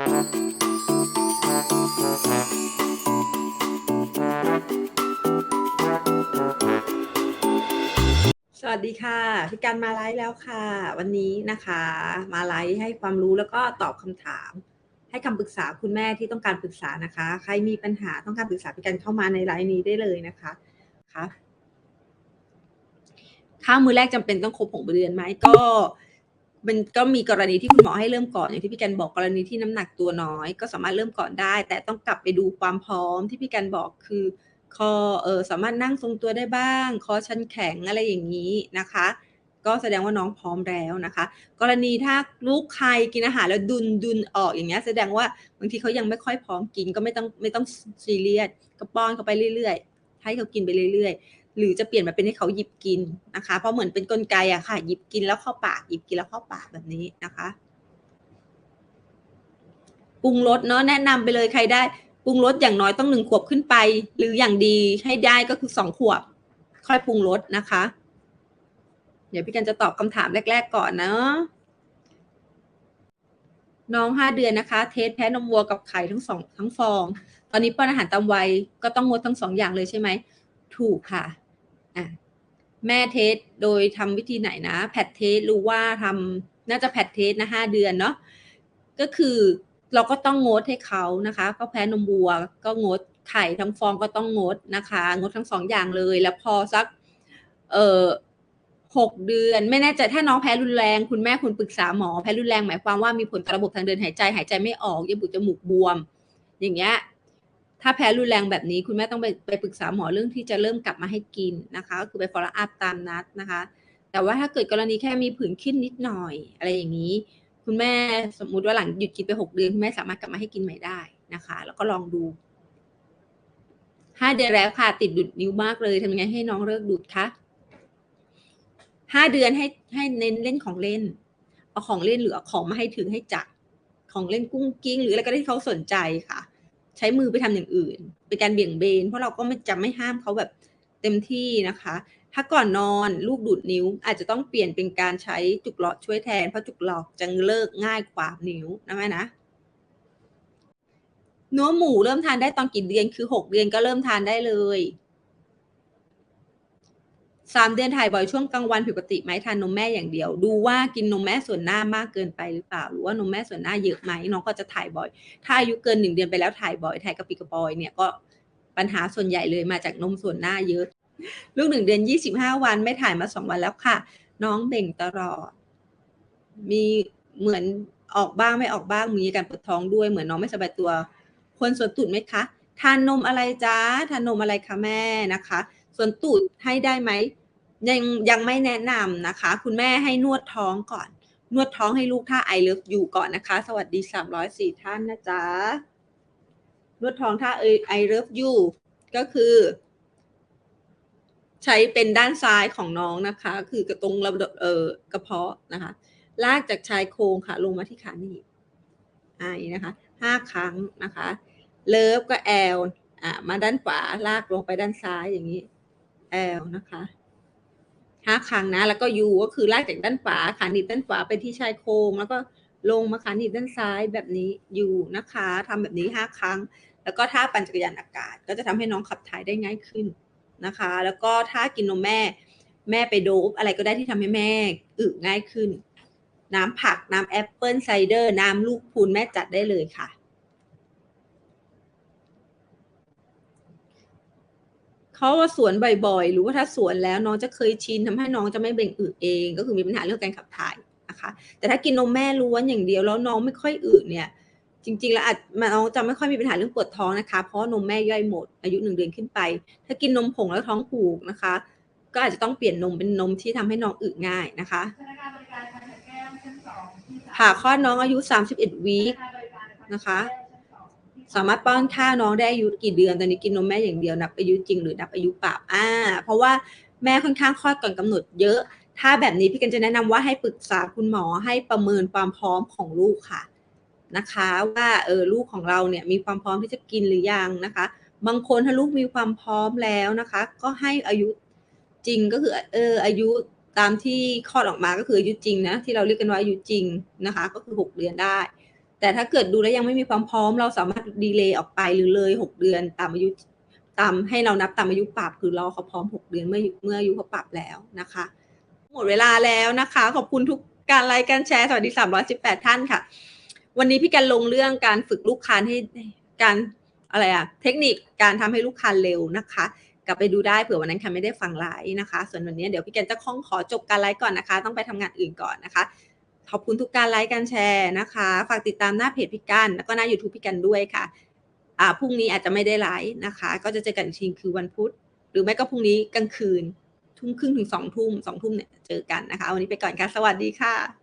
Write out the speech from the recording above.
สวัสดีค่ะพี่การมาไลฟ์แล้วค่ะ วันนี้นะคะ มาไลฟ์ให้ความรู้แล้วก็ตอบคำถาม ให้คำปรึกษาคุณแม่ที่ต้องการปรึกษานะคะ ใครมีปัญหาต้องการปรึกษาพี่การเข้ามาในไลฟ์นี้ได้เลยนะคะค่ะข้าวมือแรกจำเป็นต้องครบหกเดือนไหมก็ มันก็มีกรณีที่คุณหมอให้เริ่มก่อนอย่างที่พี่กันบอกกรณีที่น้ำหนักตัวน้อย ก็สามารถเริ่มก่อนได้ แต่ต้องกลับไปดูความพร้อมที่พี่กันบอกคือคอเออสามารถนั่งทรงตัวได้บ้าง คอชันแข็งอะไรอย่างนี้นะคะ ก็แสดงว่าน้องพร้อมแล้วนะคะ กรณีถ้าลูกใครกินอาหารแล้วดุนดุนออกอย่างเงี้ยแสดงว่าบางทีเขายังไม่ค่อยพร้อมกินก็ไม่ต้องไม่ต้องซีเรียสก็ป้อนเขาไปเรื่อยๆให้เขากินไปเรื่อยๆ หรือจะเปลี่ยนมาเป็นให้เขาหยิบกินนะคะ เพราะเหมือนเป็นกลไกอะค่ะ หยิบกินแล้วเข้าปาก หยิบกินแล้วเข้าปากแบบนี้นะคะปรุงรสเนาะแนะนำไปเลยใครได้ปรุงรสอย่างน้อยต้องหนึ่งขวบขึ้นไป หรืออย่างดีให้ได้ก็คือสองขวบ ค่อยปรุงรสนะคะ เดี๋ยวพี่กันจะตอบคำถามแรก ๆ ก่อนเนาะน้องห้าเดือนนะคะ เทสแพ้นมวัวกับไข่ทั้งสองทั้งฟอง ตอนนี้ป้อนอาหารตามวัยก็ต้องงดทั้งสองอย่างเลยใช่ไหม ถูกค่ะอะ แม่เทสโดยทำวิธีไหนนะ แพดเทสรู้ว่าทำน่าจะแพดเทสนะห้าเดือนเนาะก็คือเราก็ต้องงดให้เขานะคะ ก็แพ้นมวัวก็งดไข่ทั้งฟองก็ต้องงดนะคะ งดทั้งสองอย่างเลย แล้วพอสัก เอ่อหกเดือน ไม่แน่ใจถ้าน้องแพ้รุนแรง คุณแม่คุณปรึกษาหมอแพ้รุนแรงหมายความว่ามีผลต่อระบบทางเดินหายใจหายใจไม่ออกเยื่อบุจมูกบวม อย่างเงี้ย ถ้าแพ้รุนแรงแบบนี้คุณแม่ต้องไปไปปรึกษาหมอเรื่องที่จะเริ่มกลับมาให้กินนะคะก็คือไป follow up ตามนัดนะคะ แต่ว่าถ้าเกิดกรณีแค่มีผื่นขึ้นนิดหน่อย อะไรอย่างนี้ คุณแม่สมมุติว่าหลังหยุดกินไปหกเดือนคุณแม่สามารถกลับมาให้กินใหม่ได้นะคะ แล้วก็ลองดูห้าเดือนแล้วค่ะติดดูดนิ้วมากเลยทำยังไงให้น้องเลิกดูดคะห้าเดือนให้ให้เน้นเล่นของเล่น เอาของเล่นหรือเอาของมาให้ถึงให้จับของเล่นกุ้งกิ้ง หรืออะไรก็ได้ที่เขาสนใจค่ะ ใช้มือไปทำอย่างอื่น เป็นการเบี่ยงเบน เพราะเราก็ไม่จะไม่ห้ามเขาแบบเต็มที่นะคะ ถ้าก่อนนอนลูกดูดนิ้ว อาจจะต้องเปลี่ยนเป็นการใช้จุกหลอดช่วยแทน เพราะจุกหลอดจะเลิกง่ายกว่านิ้วนะแม่นะเนื้อหมูเริ่มทานได้ตอนกี่เดือนคือหกเดือนก็เริ่มทานได้เลย สามเดือนถ่ายบ่อยช่วงกลางวันผิดปกติไหมทานนมแม่อย่างเดียว ดูว่ากินนมแม่ส่วนหน้ามากเกินไปหรือเปล่า หรือว่านมแม่ส่วนหน้าเยอะไหมน้องก็จะถ่ายบ่อย ถ้าอายุเกินหนึ่งเดือนไปแล้วถ่ายบ่อยถ่ายกระปิกระปอยเนี่ยก็ปัญหาส่วนใหญ่เลยมาจากนมส่วนหน้าเยอะ ลูกหนึ่งเดือนยี่สิบห้าวันไม่ถ่ายมาสองวันแล้วค่ะ น้องเบ่งตลอด มีเหมือนออกบ้างไม่ออกบ้างมีการปวดท้องด้วยเหมือนน้องไม่สบายตัว ควรสวนตูดไหมคะทานนมอะไรจ้าทานนมอะไรคะแม่นะคะสวนตูดให้ได้ไหม ยังยังไม่แนะนำนะคะ คุณแม่ให้นวดท้องก่อน นวดท้องให้ลูกท่าไอเลิฟอยู่ก่อนนะคะ สวัสดีสามร้อยสี่ท่านนะจ๊ะ นวดท้องท่าไอเลิฟอยู่ก็คือ ใช้เป็นด้านซ้ายของน้องนะคะ คือกระตรงระเออกระเพาะนะคะ ลากจากชายโครงค่ะ ลงมาที่ขาหนีบไอนะคะห้าครั้งนะคะเลิฟก็แอลอ่ามาด้านขวาลากลงไปด้านซ้ายอย่างนี้แอลนะคะ ห้าครั้งนะ แล้วก็ยูก็คือลากจากด้านขวาขาหนีบด้านขวาไปที่ชายโครงแล้วก็ลงมาขาหนีบด้านซ้ายแบบนี้ยูนะคะทำแบบนี้ห้าครั้ง แล้วก็ท่าปั่นจักรยานอากาศ ก็จะทำให้น้องขับถ่ายได้ง่ายขึ้นนะคะ แล้วก็ถ้ากินนมแม่ แม่ไปโดบอะไรก็ได้ที่ทำให้แม่อึง่ายขึ้น น้ำผักน้ำแอปเปิลไซเดอร์ น้ำลูกพูนแม่จัดได้เลยค่ะ เขาว่าสวนบ่อยๆ หรือว่าถ้าสวนแล้วน้องจะเคยชินทำให้น้องจะไม่เบ่งอึเอง ก็คือมีปัญหาเรื่องการขับถ่ายนะคะ แต่ถ้ากินนมแม่ล้วนอย่างเดียวแล้วน้องไม่ค่อยอึเนี่ย จริงๆ แล้วอาจน้องจะไม่ค่อยมีปัญหาเรื่องปวดท้องนะคะ เพราะนมแม่ย่อยหมด อายุหนึ่งเดือนขึ้นไป ถ้ากินนมผงแล้วท้องผูกนะคะ ก็อาจจะต้องเปลี่ยนนมเป็นนมที่ทำให้น้องอึง่ายนะคะผ่าคลอดน้องอายุ 31วีคนะคะ สามารถป้อนข้าวน้องได้อายุกี่เดือนตอนนี้กินนมแม่อย่างเดียวนับอายุจริงหรือนับอายุปล่าอ่า เพราะว่าแม่ค่อนข้างคลอดก่อนกำหนดเยอะ ถ้าแบบนี้พี่กันจะแนะนำว่าให้ปรึกษาคุณหมอให้ประเมินความพร้อมของลูกค่ะนะคะ ว่าเออลูกของเราเนี่ยมีความพร้อมที่จะกินหรือยังนะคะ บางคนถ้าลูกมีความพร้อมแล้วนะคะ ก็ให้อายุจริงก็คือเอออายุตามที่คลอดออกมาก็คืออายุจริงนะที่เราเรียกกันว่าอายุจริงนะคะ ก็คือหกเดือนได้ แต่ถ้าเกิดดูแล้วยังไม่มีความพร้อม เราสามารถดีเลย์ออกไปหรือเลยหกเดือนตามอายุตามให้เรานับตามอายุปรับคือรอเขาพร้อมหกเดือนเมื่อเมื่ออายุเขาปรับแล้วนะคะ หมดเวลาแล้วนะคะ ขอบคุณทุกการไลค์การแชร์สวัสดี318 ท่านค่ะ วันนี้พี่กันลงเรื่องการฝึกลูกค้าให้การอะไรอะเทคนิคการทำให้ลูกค้าเร็วนะคะ กลับไปดูได้เผื่อวันนั้นค่ะไม่ได้ฟังไลฟ์นะคะ ส่วนวันนี้เดี๋ยวพี่กันจะคล้องขอจบการไลฟ์ก่อนนะคะ ต้องไปทำงานอื่นก่อนนะคะ ขอบคุณทุกการไลค์การแชร์นะคะ ฝากติดตามหน้าเพจพี่กัน แล้วก็หน้า YouTube พี่กันด้วยค่ะอ่าพรุ่งนี้อาจจะไม่ได้ไลฟ์นะคะ ก็จะเจอกันอีกทีคือวันพุธ หรือไม่ก็พรุ่งนี้กลางคืน ทุ่มครึ่งถึงสองทุ่มสองทุ่มเนี่ยเจอกันนะคะ วันนี้ไปก่อนค่ะ สวัสดีค่ะ